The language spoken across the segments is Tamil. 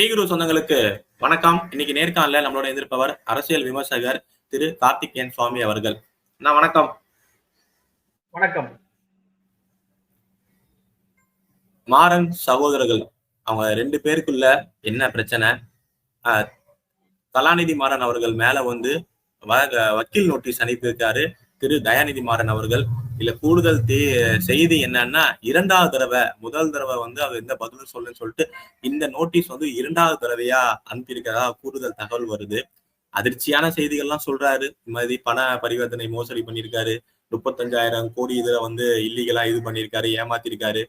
ஸ்பீகுரு சொந்தங்களுக்கு வணக்கம். இன்னைக்கு நேர்காணல நம்மளோட எதிர்ப்பவர் அரசியல் விமர்சகர் திரு கார்த்திகேயன் சுவாமி அவர்கள். அண்ணா வணக்கம். வணக்கம். மாறன் சகோதரர்கள் அவங்க ரெண்டு பேருக்குள்ள என்ன பிரச்சனை? கலாநிதி மாறன் அவர்கள் மேல வந்து வக்கீல் நோட்டீஸ் அனுப்பியிருக்காரு திரு தயாநிதி மாறன் அவர்கள். இல்ல கூடுதல் தே- செய்தி என்னன்னா இரண்டாவது தடவை முதல் தடவை வந்து அவர் எந்த பதிலும் சொல்லுன்னு சொல்லிட்டு இந்த நோட்டீஸ் வந்து இரண்டாவது தடவையா அனுப்பியிருக்கிறதா கூடுதல் தகவல் வருது. அதிர்ச்சியான செய்திகள்லாம் சொல்றாரு. இந்த மாதிரி பண பரிவர்த்தனை மோசடி பண்ணியிருக்காரு. முப்பத்தஞ்சாயிரம் கோடி இதுல வந்து இல்லீகலா இது பண்ணியிருக்காரு ஏமாத்திருக்காரு.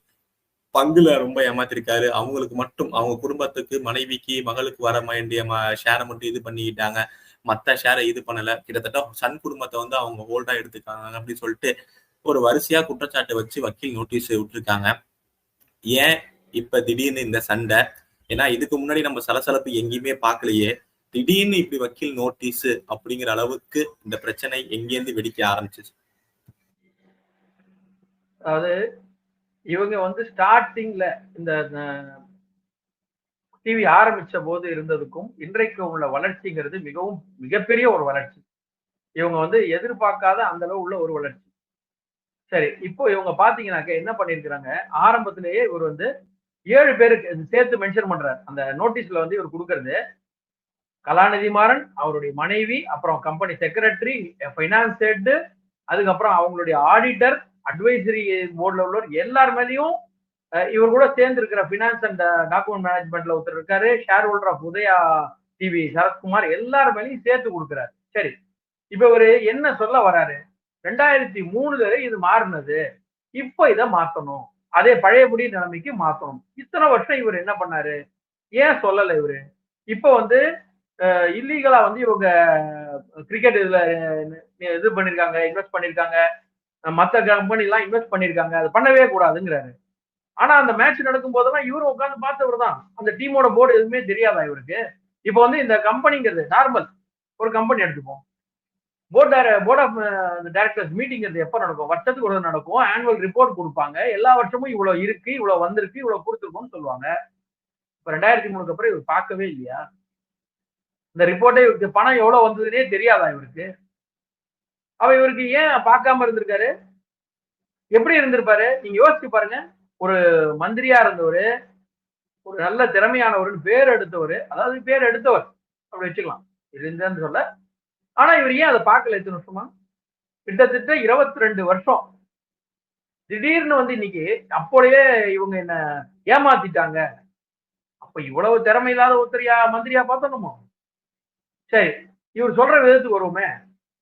பங்குல ரொம்ப ஏமாத்திருக்காரு. அவங்களுக்கு மட்டும் அவங்க குடும்பத்துக்கு மனைவிக்கு மகளுக்கு வர வேண்டிய ஷேரை மட்டும் இது பண்ணிக்கிட்டாங்க. மத்த ஷேரை இது பண்ணல. கிட்டத்தட்ட சன் குடும்பத்தை வந்து அவங்க ஹோல்டா எடுத்துக்காங்க அப்படின்னு சொல்லிட்டு ஒரு வரிசையா குற்றச்சாட்டை வச்சு வக்கீல் நோட்டீஸ் விட்டுருக்காங்க. ஏன் இப்ப திடீர்னு இந்த சண்டை? ஏன்னா இதுக்கு முன்னாடி நம்ம சலசலப்பு எங்கேயுமே பார்க்கலையே. திடீர்னு இப்படி வக்கீல் நோட்டீஸ் அப்படிங்கிற அளவுக்கு இந்த பிரச்சனை எங்கேருந்து வெடிக்க ஆரம்பிச்சிச்சு? அதாவது இவங்க வந்து ஸ்டார்டிங்ல இந்த டிவி ஆரம்பிச்ச போது இருந்ததுக்கும் இன்றைக்கு உள்ள வளர்ச்சிங்கிறது மிகவும் மிகப்பெரிய ஒரு வளர்ச்சி. இவங்க வந்து எதிர்பார்க்காத அந்த அளவு உள்ள ஒரு வளர்ச்சி. சரி இப்போ இவங்க பாத்தீங்கன்னாக்க என்ன பண்ணிருக்கிறாங்க ஆரம்பத்திலேயே இவர் வந்து ஏழு பேருக்கு சேர்த்து மென்ஷன் பண்றாரு. அந்த நோட்டீஸ்ல வந்து இவர் கொடுக்கறது கலாநிதி மாறன் அவருடைய மனைவி அப்புறம் கம்பெனி செக்ரட்டரி ஃபைனான்ஸ் ஹெட் அதுக்கப்புறம் அவங்களுடைய ஆடிட்டர் அட்வைசரி போர்டில் உள்ளவர் எல்லார் மேலேயும் இவர் கூட சேர்ந்து இருக்கிற ஃபினான்ஸ் அண்ட் டாக்குமெண்ட் மேனேஜ்மெண்ட்ல ஒருத்தர் இருக்காரு share holder of Udaya TV Sarathkumar எல்லார் மேலேயும் சேர்த்து கொடுக்குறாரு. சரி இப்ப இவரு என்ன சொல்ல வராரு? ரெண்டாயிரத்தி மூணுல இது மாறினது. இப்போ இதை மாத்தணும். அதே பழையபடி நிலைமைக்கு மாத்தணும். இத்தனை வருஷம் இவர் என்ன பண்ணாரு? ஏன் சொல்லல இவரு? இப்போ வந்து இல்லீகலா வந்து இவங்க கிரிக்கெட் இதுல இது பண்ணிருக்காங்க இன்வெஸ்ட் பண்ணிருக்காங்க. மற்ற கம்பெனி எல்லாம் இன்வெஸ்ட் பண்ணிருக்காங்க. அது பண்ணவே கூடாதுங்கிறாரு. ஆனா அந்த மேட்ச் நடக்கும் போதெல்லாம் இவரும் உட்காந்து பார்த்தவர் தான். அந்த டீமோட போர்டு எதுவுமே தெரியாதா இவருக்கு? இப்போ வந்து இந்த கம்பெனிங்கிறது நார்மல் ஒரு கம்பெனி எடுத்துப்போம். Board board of directors meeting மீட்டிங்கிறது எப்போ நடக்கும்? வருஷத்துக்கு ஒரு நடக்கும். ஆனுவல் ரிப்போர்ட் கொடுப்பாங்க. எல்லா வருஷமும் இவ்வளோ இருக்கு இவ்வளோ வந்திருக்கு இவ்வளோ கொடுத்துருக்கோம்னு சொல்லுவாங்க. இப்போ ரெண்டாயிரத்தி மூணுக்கு அப்புறம் இவர் பார்க்கவே இல்லையா? இந்த ரிப்போர்ட்டே இவருக்கு பணம் எவ்வளோ வந்ததுன்னே தெரியாதா இவருக்கு? அவ இவருக்கு ஏன் பார்க்காம இருந்திருக்காரு? எப்படி இருந்திருப்பாரு? நீங்க யோசிச்சு பாருங்க. ஒரு மந்திரியா இருந்தவர் ஒரு நல்ல திறமையானவர்னு பேர் எடுத்தவர் அதாவது பேர் எடுத்தவர். அப்படி வச்சுக்கலாம். இருந்தேன்னு சொல்ல ஆனா இவர் ஏன் அதை பார்க்கல எத்தனை வருஷமா? கிட்டத்தட்ட இருபத்தி ரெண்டு வருஷம். திடீர்னு வந்து இன்னைக்கு அப்போலயே இவங்க என்ன ஏமாத்திட்டாங்க. அப்ப இவ்வளவு திறமை இல்லாத ஒருத்தரியா மந்திரியா பார்த்தோமோ சரி இவர் சொல்ற விதத்துக்கு வருவோமே.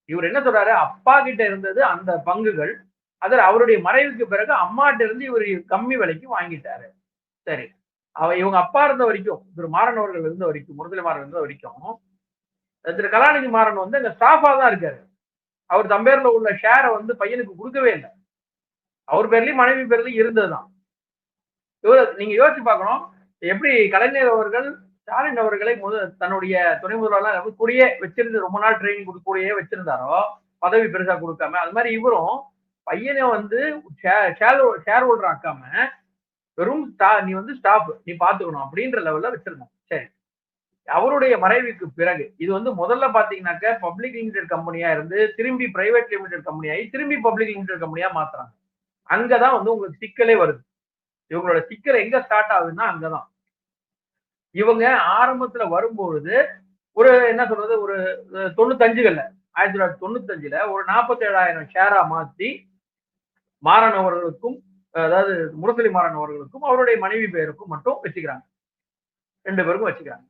இவர் என்ன சொல்றாரு? அப்பா கிட்ட இருந்தது அந்த பங்குகள் அதில் அவருடைய மறைவுக்கு பிறகு அம்மாட்ட இருந்து இவர் கம்மி விலைக்கு வாங்கிட்டாரு. சரி அவ இவங்க அப்பா இருந்த வரைக்கும் திரு மாறன் அவர்கள் இருந்த வரைக்கும் முரசலி மாறன் இருந்த வரைக்கும் திரு கலாநிதி மாறன் வந்து அங்க ஸ்டாஃபா தான் இருக்காரு. அவர் தம்பேர்ல உள்ள ஷேரை வந்து பையனுக்கு கொடுக்கவே இல்லை. அவர் பேர்லயும் மனைவி பேர்லயும் இருந்ததுதான். இவர் நீங்க யோசிச்சு பார்க்கணும். எப்படி கலைஞர் அவர்கள் ஸ்டாலின் அவர்களை முத தன்னுடைய துணை முதல்வராக கூடயே வச்சிருந்து ரொம்ப நாள் ட்ரைனிங் கொடுக்க வச்சிருந்தாரோ பதவி பெருசா கொடுக்காம அது மாதிரி இவரும் பையனை வந்து ஷேர் ஹோல்டர் ஆக்காம வெறும் ஸ்டா- நீ வந்து ஸ்டாஃப் நீ பாத்துக்கணும் அப்படின்ற லெவல்ல வச்சிருந்தோம் சரி. அவருடைய மறைவுக்கு பிறகு இது வந்து முதல்ல பாத்தீங்கன்னாக்க பப்ளிக் லிமிடெட் கம்பெனியா இருந்து திரும்பி பிரைவேட் லிமிடெட் கம்பெனியாகி திரும்பி பப்ளிக் லிமிடெட் கம்பெனியா மாத்துறாங்க. அங்கதான் வந்து உங்களுக்கு சிக்கலே வருது. இவங்களோட சிக்கல் எங்க ஸ்டார்ட் ஆகுதுன்னா அங்கதான். இவங்க ஆரம்பத்துல வரும்பொழுது ஒரு என்ன சொல்றது ஒரு தொண்ணூத்தஞ்சுகள்ல ஆயிரத்தி தொள்ளாயிரத்தி தொண்ணூத்தஞ்சுல ஒரு நாற்பத்தி ஏழாயிரம் ஷேரா மாத்தி மாறன் அவர்களுக்கும் அதாவது முரசொலி மாறன் அவர்களுக்கும் அவருடைய மனைவி பேருக்கும் மட்டும் வச்சுக்கிறாங்க. ரெண்டு பேருக்கும் வச்சுக்கிறாங்க.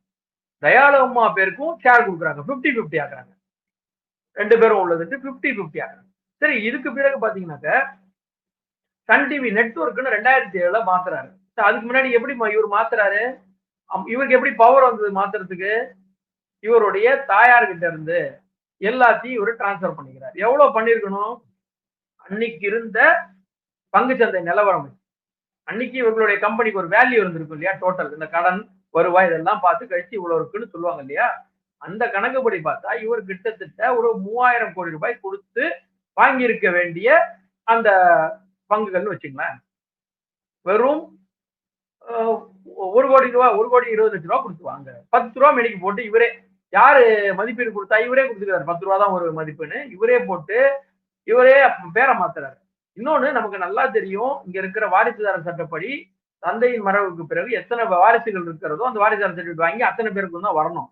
தயாள அம்மா பேருக்கும் ஷேர் கொடுக்குறாங்க. 50 50 ஆக்குறாங்க. ரெண்டு பேரும் உள்ளதுக்கு 50 50 ஆக்குறாங்க. சரி இதுக்கு பிறகு பாத்தீங்கன்னாக்க சன் டிவி நெட்ஒர்க்னு ரெண்டாயிரத்தி ஏழுல மாத்துறாரு. அதுக்கு முன்னாடி எப்படி மா- இவர் மாத்துறாரு? அம்- இவருக்கு எப்படி பவர் வந்தது மாத்துறதுக்கு? இவருடைய தாயார்கிட்ட இருந்து எல்லாத்தையும் இவர் டிரான்ஸ்ஃபர் பண்ணிக்கிறார். எவ்வளவு பண்ணிருக்கணும்? அன்னைக்கு இருந்த பங்குச்சந்தை நிலவரம் அன்னைக்கு இவர்களுடைய கம்பெனிக்கு ஒரு வேல்யூ இருந்திருக்கும் இல்லையா? டோட்டல் இந்த கடன். வருவாய் இதெல்லாம் பார்த்து கழிச்சு இவ்வளவு இருக்குன்னு சொல்லுவாங்க இல்லையா? அந்த கணக்குப்படி பார்த்தா இவர் கிட்டத்தட்ட ஒரு மூவாயிரம் கோடி ரூபாய் கொடுத்து வாங்கியிருக்க வேண்டிய அந்த பங்குகள்னு வச்சுங்களேன் வெறும் ஒரு கோடி ரூபாய் ஒரு கோடி இருபது லட்ச ரூபா கொடுத்து வாங்க பத்து ரூபா மெடிக்கு போட்டு இவரே யாரு மதிப்பீடு கொடுத்தா இவரே கொடுத்துக்கிறாரு. பத்து ரூபா தான் ஒரு மதிப்புன்னு இவரே போட்டு இவரே பேரை மாத்துறாரு. இன்னொன்னு நமக்கு நல்லா தெரியும் இங்க இருக்கிற வாரிசுதார சட்டப்படி தந்தையின் மறைவுக்கு பிறகு எத்தனை வாரிசுகள் இருக்கிறதோ அந்த வாரிசு சர்டிபிகேட் வாங்கி அத்தனை பேருக்கு தான் வரணும்.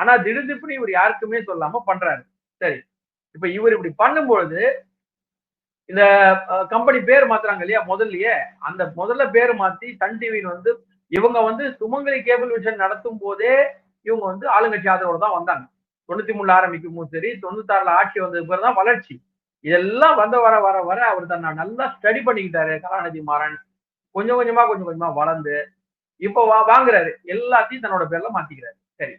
ஆனா திடுதிப்புன்னு இவர் யாருக்குமே சொல்லாம பண்றாரு. சரி. இப்ப இவர் இப்படி பண்ணும்பொழுது இந்த கம்பெனி பேர் மாத்துறாங்க இல்லையா முதல்லயே அந்த முதல்ல பேர் மாத்தி சன் டிவின்னு வந்து இவங்க வந்து சுமங்கலி கேபிள் விஷன் நடத்தும் போதே இவங்க வந்து ஆளுங்கட்சி ஆதரவோட தான் வந்தாங்க. தொண்ணூத்தி மூணுல ஆரம்பிக்கும் போது சரி தொண்ணூத்தாறுல ஆட்சி வந்தது பிறகு தான் வளர்ச்சி. இதெல்லாம் வந்த வர வர வர அவர் தன்னை நல்லா ஸ்டடி பண்ணிக்கிட்டாரு. கலாநிதி மாறன் கொஞ்சம் கொஞ்சமா கொஞ்சம் கொஞ்சமா வளர்ந்து இப்போ வா- வாங்குறாரு. எல்லாத்தையும் தன்னோட பேர்ல மாத்திக்கிறாரு. சரி.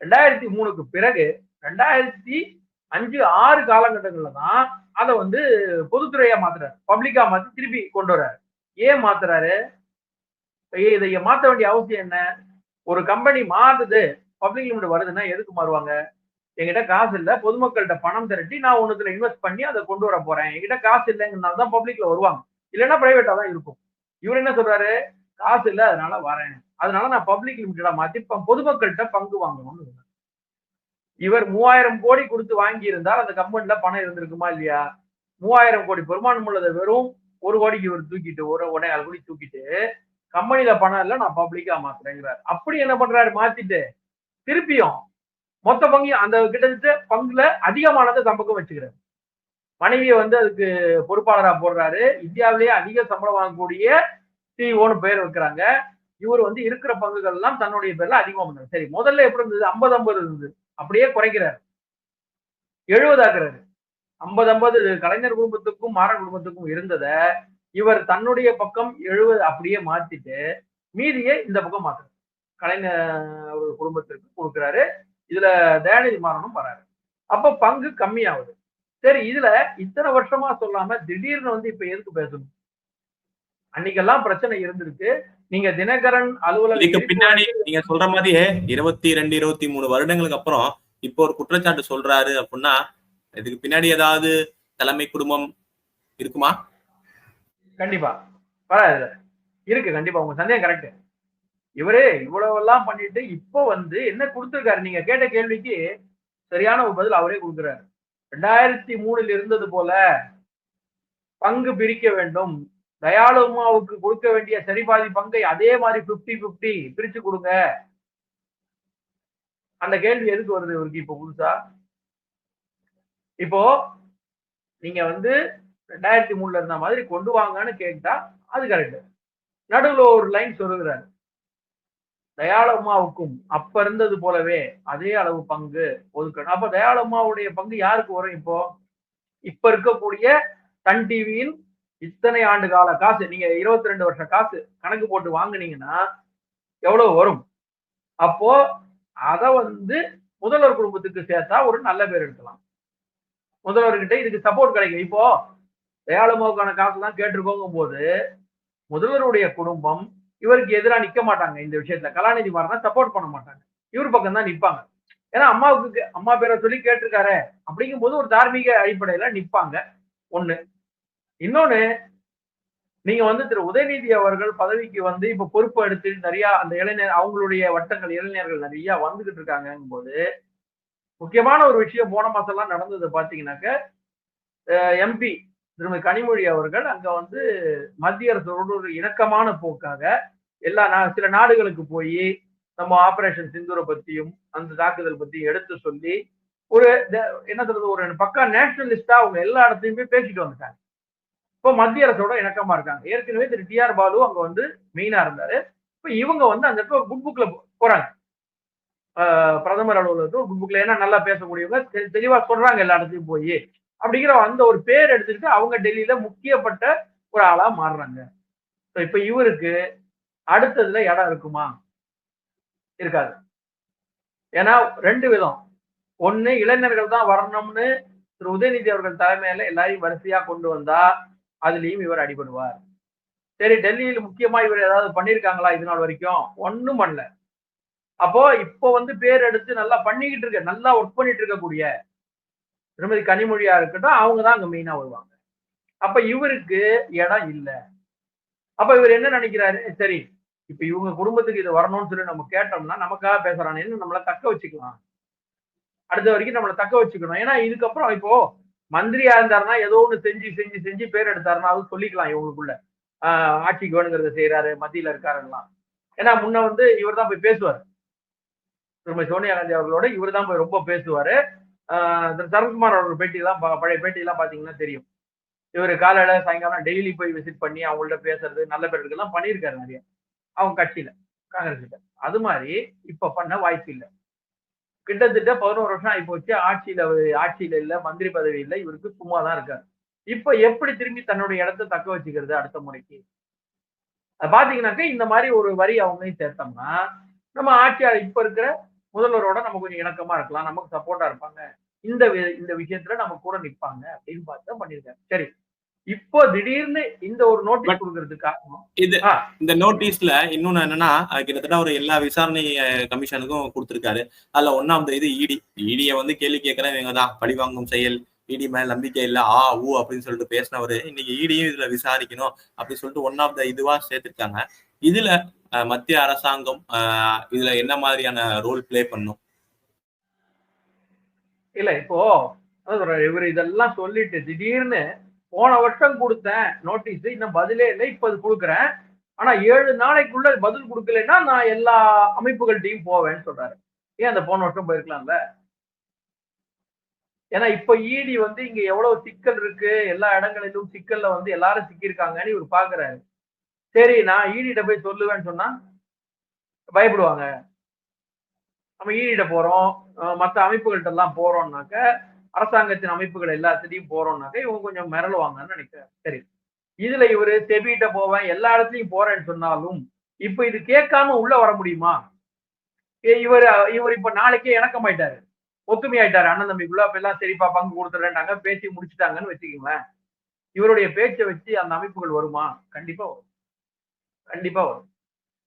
ரெண்டாயிரத்தி மூணுக்கு பிறகு ரெண்டாயிரத்தி அஞ்சு ஆறு காலகட்டங்கள்ல தான் அதை வந்து பொதுத்துறையா மாத்துறாரு. பப்ளிக்கா மாத்தி திருப்பி கொண்டு வர்றாரு. ஏன் மாத்துறாரு? இதை மாத்த வேண்டிய அவசியம் என்ன? ஒரு கம்பெனி மாறுது பப்ளிக் லிமிட் வருதுன்னா எதுக்கு மாறுவாங்க? என்கிட்ட காசு இல்லை பொதுமக்கள்கிட்ட பணம் திரட்டி நான் ஒன்றுத்துல இன்வெஸ்ட் பண்ணி அதை கொண்டு வர போறேன். என்கிட்ட காசு இல்லைங்கிறனால தான் பப்ளிக்ல வருவாங்க. இல்லைன்னா பிரைவேட்டா தான் இருக்கும். இவர் என்ன சொல்றாரு? காசு இல்ல அதனால வரேன். அதனால நான் பப்ளிக் லிமிடெடா மாத்தி பொதுமக்கள்கிட்ட பங்கு வாங்கணும்னு சொன்னாரு. இவர் மூவாயிரம் கோடி கொடுத்து வாங்கி இருந்தால் அந்த கம்பெனில பணம் இருந்திருக்குமா இல்லையா? மூவாயிரம் கோடி பெருமானம் உள்ளதை வெறும் ஒரு கோடிக்கு இவர் தூக்கிட்டு ஒரு ஒன்னே ஆறு கோடி தூக்கிட்டு கம்பெனில பணம் இல்ல நான் பப்ளிக்கா மாத்துறேங்கிறார். அப்படி என்ன பண்றாரு? மாத்திட்டு திருப்பியும் மொத்த பங்கு அந்த கிட்டத்தட்ட பங்குல அதிகமானதை தம்பக்கம் வச்சுக்கிறாரு. மனைவியை வந்து அதுக்கு பொறுப்பாளரா போடுறாரு. இந்தியாவிலேயே அதிக சம்பளம் வாங்கக்கூடிய சிஇஓன்னு பேர் வைக்கிறாங்க. இவர் வந்து இருக்கிற பங்குகள் எல்லாம் தன்னுடைய பேர்ல அதிகமா பண்றாரு சரி முதல்ல எப்படி இருந்தது? ஐம்பது ஐம்பது இருந்தது. அப்படியே குறைக்கிறாரு. எழுபதாக்குறாரு ஐம்பது ஐம்பது கலைஞர் குடும்பத்துக்கும் மாறன் குடும்பத்துக்கும் இருந்ததை இவர் தன்னுடைய பக்கம் எழுபது அப்படியே மாத்திட்டு மீதியை இந்த பக்கம் மாத்துறாரு. கலைஞர் குடும்பத்திற்கு கொடுக்குறாரு. இதுல தயாநிதி மாறனும் வராரு. அப்ப பங்கு கம்மியாகுது. சரி இதுல இத்தனை வருஷமா சொல்லாம திடீர்னு வந்து இப்ப எதுக்கு பேசணும்? அன்னைக்கெல்லாம் பிரச்சனை இருந்திருக்கு. நீங்க தினகரன் அலுவலகம் பின்னாடி நீங்க சொல்ற மாதிரியே இருபத்தி ரெண்டு இருபத்தி மூணு வருடங்களுக்கு அப்புறம் இப்போ ஒரு குற்றச்சாட்டு சொல்றாரு அப்படின்னா இதுக்கு பின்னாடி ஏதாவது தலைமை குடும்பம் இருக்குமா? கண்டிப்பா. வராது இருக்கு கண்டிப்பா. உங்க சந்தேகம் கரெக்ட் இவரு இவ்வளவு எல்லாம் பண்ணிட்டு இப்போ வந்து என்ன கொடுத்திருக்காரு? நீங்க கேட்ட கேள்விக்கு சரியான ஒரு பதில் அவரே கொடுக்குறாரு. ரெண்டாயிரத்தி மூணில் இருந்தது போல பங்கு பிரிக்க வேண்டும். தயாளுமாவுக்கு கொடுக்க வேண்டிய சரிபாதி பங்கை அதே மாதிரி 50 50 பிரிச்சு கொடுங்க. அந்த கேள்வி எதுக்கு வருது இவருக்கு இப்போ புதுசா? இப்போ நீங்க வந்து ரெண்டாயிரத்தி மூணுல இருந்த மாதிரி கொண்டு வாங்கன்னு கேட்டா அது கரெக்ட் நடுவுல ஒரு லைன் சொல்லுகிறாரு. தயாளம்மாவுக்கும் அப்ப இருந்தது போலவே அதே அளவு பங்கு ஒதுக்கணும். அப்ப தயாளம்மாவுடைய பங்கு யாருக்கு வரும் இப்போ? இப்ப இருக்கக்கூடிய சன் டிவியின் இத்தனை ஆண்டு கால காசு நீங்க இருபத்தி ரெண்டு வருஷம் காசு கணக்கு போட்டு வாங்குனீங்கன்னா எவ்வளவு வரும்? அப்போ அதை வந்து முதல்வர் குடும்பத்துக்கு சேர்த்தா ஒரு நல்ல பேர் எடுக்கலாம். முதல்வர்கிட்ட இதுக்கு சப்போர்ட் கிடைக்கும். இப்போ தயாளமாவுக்கான காசு தான் கேட்டிருக்கோங்க போது முதல்வருடைய குடும்பம் இவருக்கு எதிராக நிக்க மாட்டாங்க இந்த விஷயத்துல. கலாநிதி மாறனா சப்போர்ட் பண்ண மாட்டாங்க. இவர் பக்கம் தான் நிப்பாங்க. ஏன்னா அம்மாவுக்கு அம்மா பேரை சொல்லி கேட்டிருக்காரு அப்படிங்கும் போது ஒரு தார்மீக அடிப்படையில நிப்பாங்க. ஒண்ணு. இன்னொன்னு நீங்க வந்து திரு உதயநிதி அவர்கள் பதவிக்கு வந்து இப்ப பொறுப்பு எடுத்து நிறைய அந்த இளைஞர் அவங்களுடைய வட்டங்கள் இளைஞர்கள் நிறைய வந்துகிட்டு இருக்காங்கும் போது முக்கியமான ஒரு விஷயம் போன மாசம் எல்லாம் நடந்தது பாத்தீங்கன்னாக்க எம்பி திருமதி கனிமொழி அவர்கள் அங்க வந்து மத்திய அரசோடு ஒரு இணக்கமான போக்காக எல்லா நா- சில நாடுகளுக்கு போய் நம்ம ஆபரேஷன் சிந்தூரை பத்தியும் அந்த தாக்குதல் பத்தியும் எடுத்து சொல்லி ஒரு என்ன சொல்றது ஒரு பக்கா நேஷனலிஸ்டா அவங்க எல்லா இடத்தையுமே பேசிட்டு வந்துட்டாங்க. இப்போ மத்திய அரசோட இணக்கமா இருக்காங்க. ஏற்கனவே திரு டி ஆர் பாலு அங்க வந்து மெயினா இருந்தாரு. இப்போ இவங்க வந்து அந்த இடத்துல குட் புக்ல போறாங்க. பிரதமர் அலுவலகத்தில் ஒரு குட் புக்ல ஏன்னா நல்லா பேசக்கூடியவங்க தெ- தெளிவா சொல்றாங்க எல்லா இடத்துலயும் போய். அப்படிங்கிற அந்த ஒரு பேர் எடுத்துக்கிட்டு அவங்க டெல்லியில முக்கியப்பட்ட ஒரு ஆளா மாறுறாங்க. So இப்ப இவருக்கு அடுத்ததுல இடம் இருக்குமா? இருக்காது. ஏன்னா ரெண்டு விதம். ஒண்ணு இளைஞர்கள் தான் வரணும்னு திரு உதயநிதி அவர்கள் தலைமையில எல்லாரையும் வரிசையா கொண்டு வந்தா அதுலயும் இவர் அடிபடுவார். சரி டெல்லியில் முக்கியமா இவர் ஏதாவது பண்ணிருக்காங்களா இது நாள் வரைக்கும்? ஒண்ணும் பண்ணல. அப்போ இப்போ வந்து பேர் எடுத்து நல்லா பண்ணிக்கிட்டு இருக்க நல்லா ஒர்க் பண்ணிட்டு இருக்கக்கூடிய திருமதி கனிமொழியா இருக்கட்டும் அவங்க தான் அங்க மெயினா வருவாங்க. அப்ப இவருக்கு இடம் இல்லை. அப்ப இவர் என்ன நினைக்கிறாரு? சரி இப்ப இவங்க குடும்பத்துக்கு இது வரணும்னு சொல்லி நம்ம கேட்டோம்னா நமக்காக பேசுறானேன்னு நம்மள தக்க வச்சுக்கலாம். அடுத்த வரைக்கும் நம்மளை தக்க வச்சுக்கணும். ஏன்னா இதுக்கப்புறம் இப்போ மந்திரியா இருந்தாருன்னா ஏதோ ஒண்ணு செஞ்சு செஞ்சு செஞ்சு பேர் எடுத்தாருன்னா அது சொல்லிக்கலாம் இவங்களுக்குள்ள. ஆஹ் ஆட்சிக்கு வேணுங்கிறத செய்யறாரு மத்தியில இருக்காருலாம் ஏன்னா முன்ன வந்து இவர் தான் போய் பேசுவார். திருமதி சோனியா காந்தி அவர்களோட இவர் தான் போய் ரொம்ப பேசுவாரு. ஆஹ் திரு சரத்குமார் அவர்கள் பேட்டி எல்லாம் பழைய பேட்டி எல்லாம் பாத்தீங்கன்னா தெரியும். இவர் காலையில சாயங்காலம் டெய்லி போய் விசிட் பண்ணி அவங்கள்ட்ட பேசுறது நல்ல பேர் எல்லாம் பண்ணியிருக்காரு நிறைய. அவங்க கட்சியில காங்கிரஸ் கிட்ட அது மாதிரி இப்ப பண்ண வாய்ப்பு இல்லை. கிட்டத்தட்ட பதினோரு வருஷம் ஆகி போச்சு ஆட்சியில ஆட்சியில இல்ல மந்திரி பதவி இல்லை. இவருக்கு சும்மா தான் இருக்காரு. இப்ப எப்படி திரும்பி தன்னுடைய இடத்தை தக்க வச்சுக்கிறது அடுத்த முறைக்கு? பாத்தீங்கன்னாக்க இந்த மாதிரி ஒரு வரி அவங்களையும் சேர்த்தோம்னா நம்ம ஆட்சியாளர் இப்ப இருக்கிற முதல்வரோட நம்ம கொஞ்சம் இணக்கமா இருக்கலாம். நமக்கு சப்போர்ட்டா இருப்பாங்க. இந்த வி- இந்த விஷயத்துல நம்ம கூட நிற்பாங்க அப்படின்னு பார்த்து தான் சரி இப்போ திடீர்னு இந்த ஒரு நோட்டீஸ் கொடுக்கறதுக்கு காரணம் இது. இந்த நோட்டீஸ்ல இன்னொன்னு என்னன்னா கிட்டத்தட்ட ஒரு எல்லா விசாரணை கமிஷனுக்கும் கொடுத்திருக்காரு. அதுல ஒன்னாம் இது இடி இடிய வந்து கேள்வி கேட்கறேன் இவங்க தான் பழிவாங்கும் செயல் இடி மேல நம்பிக்கை இல்ல ஆ ஊ அப்படின்னு சொல்லிட்டு பேசினவரு இன்னைக்கு இடியும் இதுல விசாரிக்கணும் அப்படின்னு சொல்லிட்டு ஒன் ஆஃப் த இதுவா சேர்த்திருக்காங்க. இதுல மத்திய அரசாங்கம் இதுல என்ன மாதிரியான ரோல் ப்ளே பண்ணும்? இல்ல இப்போ இவர் இதெல்லாம் சொல்லிட்டு திடீர்னு போன வருஷம் கொடுத்தேன் நோட்டீஸ் இன்னும் பதிலே இல்லை இப்ப அது கொடுக்குறேன். ஆனா ஏழு நாளைக்குள்ள பதில் கொடுக்கலைன்னா நான் எல்லா அமைப்புகள்கிட்டயும் போவேன்னு சொல்றாரு. ஏன் அந்த போன வருஷம் போயிருக்கலாம்ல? ஏன்னா இப்ப இடி வந்து இங்க எவ்வளவு சிக்கல் இருக்கு எல்லா இடங்களிலும் சிக்கல்ல வந்து எல்லாரும் சிக்கியிருக்காங்கன்னு இவர் பாக்குறாரு. சரி நான் ஈடிட்ட போய் சொல்லுவேன்னு சொன்னா பயப்படுவாங்க. நம்ம ஈடிட்ட போறோம் மற்ற அமைப்புகள்கிட்ட எல்லாம் போறோம்னாக்க அரசாங்கத்தின் அமைப்புகள் எல்லாத்துலயும் போறோம்னாக்க இவங்க கொஞ்சம் மிரளுவாங்கன்னு நினைக்கிறேன். சரி. இதுல இவரு செபிகிட்ட போவேன் எல்லா இடத்துலயும் போறேன்னு சொன்னாலும் இப்ப இது கேட்காம உள்ள வர முடியுமா? ஏ, இவர் இவர் இப்ப நாளைக்கே இணக்கமாயிட்டாரு ஒத்துமையாயிட்டாரு. அண்ணன் தம்பிக்குள்ள அப்ப எல்லாம் சரிப்பா பங்கு கொடுத்துறேன்டாங்க பேசி முடிச்சுட்டாங்கன்னு வச்சுக்கோங்களேன். இவருடைய பேச்சை வச்சு அந்த அமைப்புகள் வருமா? கண்டிப்பா வரும். கண்டிப்பா வரும்.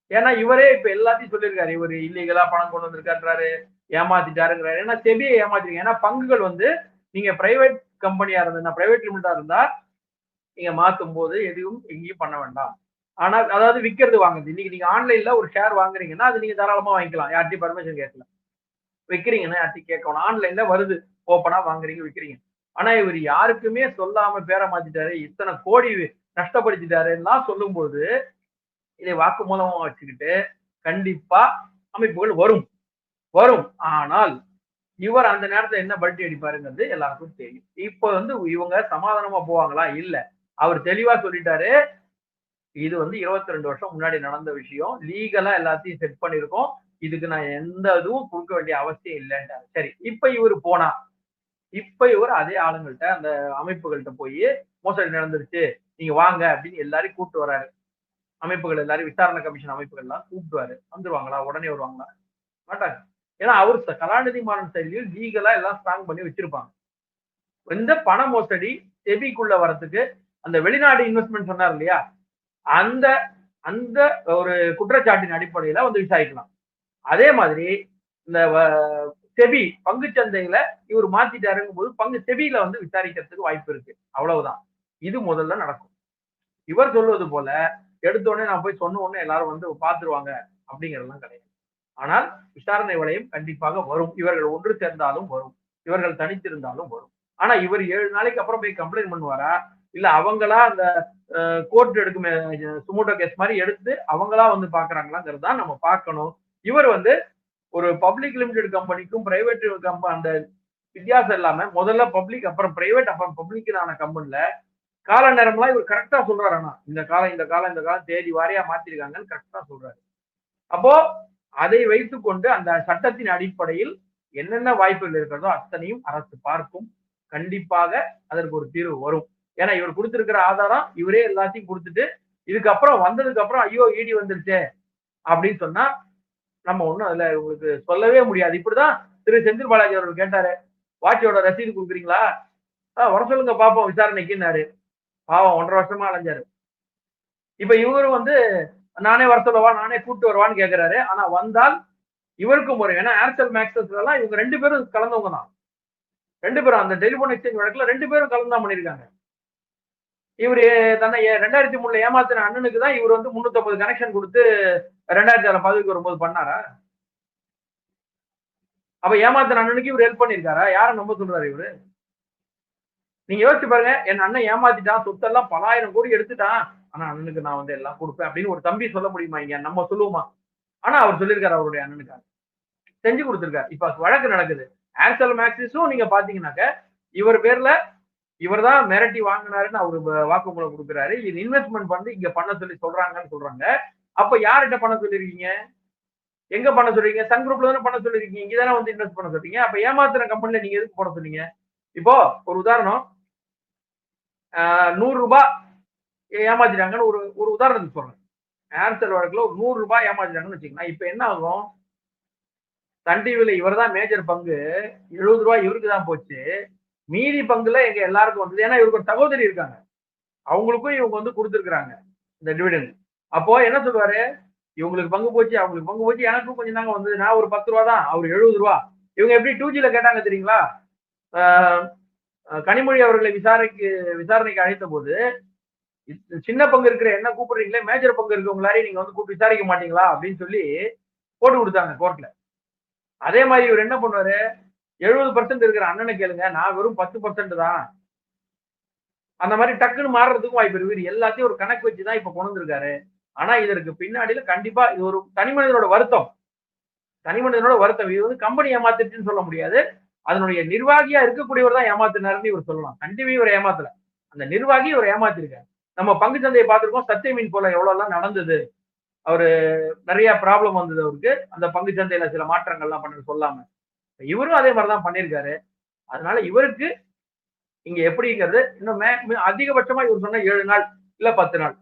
ஏன்னா இவரே இப்ப எல்லாத்தையும் சொல்லியிருக்காரு. இவர் இல்லீகலா பணம் கொண்டு வந்திருக்காரு ஏமாத்திட்டாருங்கிறாரு. ஏன்னா செபியை ஏமாத்திருக்கீங்க ஏன்னா பங்குகள் வந்து நீங்க பிரைவேட் கம்பெனியா இருந்தா பிரைவேட் லிமிட்டா இருந்தா நீங்க மாத்தும் போது எதுவும் எங்கேயும் பண்ண வேண்டாம். ஆனால் அதாவது விற்கிறது வாங்குது இன்னைக்கு நீங்க ஆன்லைன்ல ஒரு ஷேர் வாங்குறீங்கன்னா அது நீங்க தாராளமா வாங்கிக்கலாம். யார்ட்டையும் பர்மிஷன் கேட்கல. விற்கிறீங்கன்னா யார்ட்டையும் கேட்கணும். ஆன்லைன்ல வருது. ஓப்பனா வாங்குறீங்க விற்கிறீங்க ஆனா இவர் யாருக்குமே சொல்லாம பேர மாத்திட்டாரு. இத்தனை கோடி நஷ்டப்படுத்திட்டாருலாம் சொல்லும்போது இதை வாக்குமூலமா வச்சுக்கிட்டு கண்டிப்பா அமைப்புகள் வரும். வரும். ஆனால் இவர் அந்த நேரத்துல என்ன பல்ட்டி அடிப்பாருங்கிறது எல்லாருக்கும் தெரியும். இப்ப வந்து இவங்க சமாதானமா போவாங்களா? இல்ல. அவர் தெளிவா சொல்லிட்டாரு. இது வந்து 22 ரெண்டு வருஷம் முன்னாடி நடந்த விஷயம். லீகலா எல்லாத்தையும் செட் பண்ணிருக்கோம். இதுக்கு நான் எந்த இதுவும் கொடுக்க வேண்டிய அவசியம் இல்லைன்றாரு சரி இப்ப இவர் போனா? இப்ப இவர் அதே ஆளுங்கள்ட்ட அந்த அமைப்புகள்கிட்ட போய் மோசடி நடந்துருச்சு. நீங்க வாங்க அப்படின்னு எல்லாரையும் கூப்பிட்டு வராரு. அமைப்புகள் எல்லாரும் விசாரணை கமிஷன் அமைப்புகள் எல்லாம் கூப்பிடுவாரு வந்துருவாங்களா? உடனே வருவாங்களா? மாட்டாங்க. ஏன்னா அவர் கலாநிதி மாறன் செயலியில் லீகலா எல்லாம் ஸ்ட்ராங் பண்ணி வச்சிருப்பாங்க. இந்த பண மோசடி செபிக்குள்ள வரத்துக்கு அந்த வெளிநாடு இன்வெஸ்ட்மெண்ட் சொன்னார் இல்லையா? அந்த அந்த ஒரு குற்றச்சாட்டின் அடிப்படையில வந்து விசாரிக்கலாம். அதே மாதிரி இந்த வ- செபி பங்கு சந்தையில இவர் மாத்திட்டாருங்கும் போது பங்கு செபியில வந்து விசாரிக்கிறதுக்கு வாய்ப்பு இருக்கு. அவ்வளவுதான். இது முதல்ல நடக்கும். இவர் சொல்வது போல எடுத்த உடனே நான் போய் சொன்ன உடனே எல்லாரும் வந்து பாத்துருவாங்க அப்படிங்கறதெல்லாம் கிடையாது. ஆனால் விசாரணை வளையம் கண்டிப்பாக வரும். இவர்கள் ஒன்று சேர்ந்தாலும் வரும். இவர்கள் தனித்திருந்தாலும் வரும். ஆனா இவர் ஏழு நாளைக்கு அப்புறம் போய் கம்ப்ளைண்ட் பண்ணுவாரா? இல்ல அவங்களா அந்த கோர்ட் எடுக்கும் சுமோட்டோ கேஸ் மாதிரி எடுத்து அவங்களா வந்து பாக்குறாங்களாங்கிறது தான் நம்ம பார்க்கணும். இவர் வந்து ஒரு பப்ளிக் லிமிடெட் கம்பெனிக்கும் பிரைவேட் கம்பெனி அந்த வித்தியாசம் இல்லாம முதல்ல பப்ளிக் அப்புறம் பிரைவேட் அப்புறம் பப்ளிக்கான கம்பெனில கால நேரம்லாம் இவர் கரெக்டா சொல்றாரு ஆனா. இந்த காலம் இந்த காலம் இந்த காலம் தேதி வாரியா மாத்திருக்காங்கன்னு கரெக்டா சொல்றாரு. அப்போ அதை வைத்துக்கொண்டு அந்த சட்டத்தின் அடிப்படையில் என்னென்ன வாய்ப்புகள் இருக்கிறதோ அத்தனையும் அரசு பார்க்கும். கண்டிப்பாக அதற்கு ஒரு தீர்வு வரும். ஏன்னா இவர் கொடுத்திருக்கிற ஆதாரம் இவரே எல்லாத்தையும் கொடுத்துட்டு இதுக்கப்புறம் வந்ததுக்கு அப்புறம் ஐயோ ஈடி வந்துருச்சே அப்படின்னு சொன்னா நம்ம ஒண்ணும் அதுல உங்களுக்கு சொல்லவே முடியாது. இப்படிதான் திரு செந்தில் பாலாஜி அவர்கள் கேட்டாரு. வாட்சியோட ரசீது கொடுக்குறீங்களா? வர சொல்லுங்க பாப்போம் விசாரணைக்குன்னாரு. பாவம் ஒன்றரை வருஷமா அலைஞ்சாரு. இப்ப இவரும் வந்து நானே வர சொல்லவா? நானே கூப்பிட்டு வருவான்னு கேக்குறாரு. ஆனா வந்தால் இவருக்கும் வரும் ஏன்னா ஏர்செல் மேக்ஸஸ் எல்லாம் இவங்க ரெண்டு பேரும் கலந்தவங்க தான். ரெண்டு பேரும் அந்த டெலிபோன் எக்ஸ்சேஞ்ச் வழக்குல ரெண்டு பேரும் கலந்து பண்ணியிருக்காங்க இவர் தன்னை ரெண்டாயிரத்தி மூணுல ஏமாத்தின அண்ணனுக்கு தான் இவர் வந்து முன்னூத்தி கனெக்ஷன் கொடுத்து ரெண்டாயிரத்தி ஆறு பதவிக்கு வரும்போது பண்ணாரா? அப்ப ஏமாத்தின அண்ணனுக்கு இவர் ஹெல்ப் பண்ணிருக்காரா? யாரை நம்ப சொல்றாரு இவரு? நீங்க யோசிச்சு பாருங்க என் அண்ணன் ஏமாத்திட்டான் சொத்தெல்லாம் பலாயிரம் கோடி எடுத்துட்டான். ஆனா அண்ணனுக்கு நான் வந்து எல்லாம் கொடுப்பேன் அப்படின்னு ஒரு தம்பி சொல்ல முடியுமா இங்க? நம்ம சொல்லுவோமா? ஆனா அவர் சொல்லியிருக்காரு அவருடைய அண்ணனுக்காக. செஞ்சு கொடுத்திருக்காரு. இப்ப வழக்கு நடக்குது. ஏர்செல் மேக்சிஸும் நீங்க பாத்தீங்கன்னாக்க இவர் பேர்ல இவர் தான் மிரட்டி வாங்கினாருன்னு அவரு வாக்குமூலம் கொடுக்குறாரு. இது இன்வெஸ்ட்மெண்ட் பண்ணி இங்க பண்ண சொல்லி சொல்றாங்கன்னு சொல்றாங்க. அப்ப யார்கிட்ட பண்ண சொல்லிருக்கீங்க எங்க பண்ண சொல்றீங்க? சன் குரூப்ல தானே பண்ண சொல்லிருக்கீங்க இங்க தானே வந்து இன்வெஸ்ட் பண்ண சொல்றீங்க. அப்ப ஏமாத்துற கம்பெனில நீங்க எதுக்கு போட சொன்னீங்க? இப்போ ஒரு உதாரணம். நூறு ரூபாய் ஏமாத்திட்டாங்கன்னு ஒரு ஒரு உதாரணத்துக்கு சொல்றேன். ஏர்செல் வழக்குல ஒரு நூறு ரூபாய் ஏமாத்திட்டாங்கன்னு வச்சுக்கோங்க இப்போ என்ன ஆகும்? சன் டிவில இவர் தான் மேஜர் பங்கு. எழுபது ரூபாய் இவருக்கு தான் போச்சு. மீதி பங்குல எங்க எல்லாருக்கும் வந்தது. ஏன்னா இவருக்கு ஒரு சகோதரி இருக்காங்க. அவங்களுக்கும் இவங்க வந்து கொடுத்துருக்குறாங்க இந்த டிவிடெண்ட் அப்போ என்ன சொல்லுவாரு? இவங்களுக்கு பங்கு போச்சு அவங்களுக்கு பங்கு போச்சு. எனக்கும் கொஞ்சம் தாங்க வந்தது. நான் ஒரு பத்து ரூபா தான் அவர் எழுபது ரூபா. இவங்க எப்படி டூ ஜில கேட்டாங்க தெரியுங்களா? கனிமொழி அவர்களை விசாரணைக்கு விசாரணைக்கு அழைத்த போது சின்ன பங்கு இருக்கிற என்ன கூப்பிடுறீங்களே மேஜர் பங்கு இருக்கவங்களாரையும் நீங்க வந்து கூப்பிட்டு விசாரிக்க மாட்டீங்களா அப்படின்னு சொல்லி போட்டு கொடுத்தாங்க கோர்ட்ல அதே மாதிரி இவர் என்ன பண்ணுவாரு எழுபது பர்சன்ட் இருக்கிற அண்ணனை கேளுங்க நான் வெறும் பத்து பர்சன்ட் தான். அந்த மாதிரி டக்குன்னு மாறுறதுக்கும் வாய்ப்பு இருக்கு எல்லாத்தையும் ஒரு கணக்கு வச்சு தான் இப்ப கொண்டு வந்திருக்காரு. ஆனா இதற்கு பின்னாடியில கண்டிப்பா இது ஒரு தனி மனிதனோட வருத்தம். தனி மனிதனோட வருத்தம். இது வந்து கம்பெனி ஏமாத்திருச்சுன்னு சொல்ல முடியாது. அதனுடைய நிர்வாகியா இருக்கக்கூடியவர் தான் ஏமாத்தினாருன்னு இவர் சொல்லலாம். கண்டிப்பா இவர் ஏமாத்தல. அந்த நிர்வாகி இவர் ஏமாத்திருக்காரு. நம்ம பங்கு சந்தையை பார்த்திருக்கோம். சத்திய மீன் போல எவ்வளவு எல்லாம் நடந்தது. அவரு நிறைய ப்ராப்ளம் வந்தது அவருக்கு. அந்த பங்கு சந்தையில சில மாற்றங்கள்லாம் பண்ண சொல்லாம. இவரும் அதே மாதிரிதான் பண்ணியிருக்காரு. அதனால இவருக்கு இங்க எப்படிங்கிறது இன்னும் மே- அதிகபட்சமா இவர் சொன்ன ஏழு நாள் இல்ல பத்து நாள்.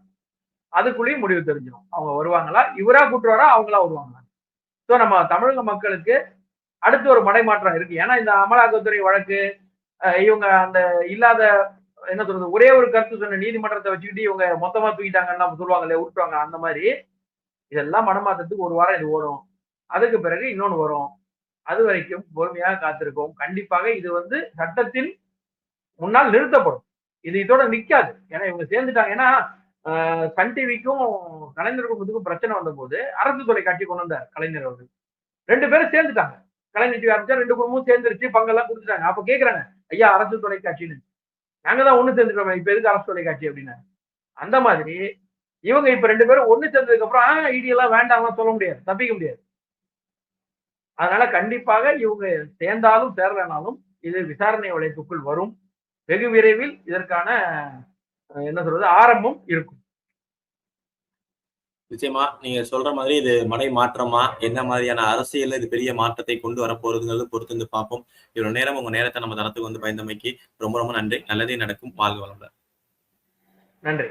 அதுக்குள்ளேயும் முடிவு தெரிஞ்சிடும். அவங்க வருவாங்களா? இவரா கூட்டுவாரா? அவங்களா வருவாங்களா? ஸோ நம்ம தமிழக மக்களுக்கு அடுத்து ஒரு மடைமாற்றம் இருக்கு. ஏன்னா இந்த அமலாக்கத்துறை வழக்கு இவங்க அந்த இல்லாத என்ன சொல்றது ஒரே ஒரு கருத்து சொன்ன நீதிமன்றத்தை வச்சுக்கிட்டு இவங்க மொத்தமா தூக்கிட்டாங்கன்னா சொல்லுவாங்களே விட்டுருவாங்க அந்த மாதிரி இதெல்லாம் மனமாற்றத்துக்கு ஒரு வாரம் இது ஓடும். அதுக்கு பிறகு இன்னொன்னு வரும். அது வரைக்கும் பொறுமையாக காத்திருக்கோம் கண்டிப்பாக இது வந்து சட்டத்தின் முன்னால் நிறுத்தப்படும். இது இதோட நிக்காது. ஏன்னா இவங்க சேர்ந்துட்டாங்க. ஏன்னா சன் டிவிக்கும் கலைஞர் குடும்பத்துக்கும் பிரச்சனை வந்தபோது அரசு தொலைக்காட்சி கொண்டு வந்தார் கலைஞர் அவர்கள். ரெண்டு பேரும் சேர்ந்துட்டாங்க. கலைஞர் டிவி ஆரம்பிச்சா ரெண்டு குடும்பமும் சேர்ந்துருச்சு பங்கெல்லாம் கொடுத்துட்டாங்க. அப்ப கேக்குறாங்க ஐயா அரசு தொலைக்காட்சின்னு. நாங்க தான் ஒண்ணு சேர்ந்துருக்கோம் இப்ப எதுக்கு அரசு தொலைக்காட்சி அப்படின்னா? அந்த மாதிரி இவங்க இப்ப ரெண்டு பேரும் ஒண்ணு சேர்ந்ததுக்கு அப்புறம் ஐடியெல்லாம் ஐடி வேண்டாம்லாம் சொல்ல முடியாது தப்பிக்க முடியாது. அதனால கண்டிப்பாக இவங்க சேர்ந்தாலும் சேரலனாலும் இது விசாரணை வளையத்துக்குள் வரும். வெகு விரைவில் இதற்கான என்ன சொல்றது ஆரம்பம் இருக்கும். நிச்சயமா நீங்க சொல்ற மாதிரி இது மடை மாற்றமா? என்ன மாதிரியான அரசியல் இது பெரிய மாற்றத்தை கொண்டு வரப்போறதுங்கிறது பொறுத்து வந்து பார்ப்போம். இவ்வளவு நேரம் உங்க நேரத்தை நம்ம தனத்துக்கு வந்து பயந்தமைக்கு ரொம்ப ரொம்ப நன்றி. நல்லதே நடக்கும். வாழ்க வளமுடன். நன்றி.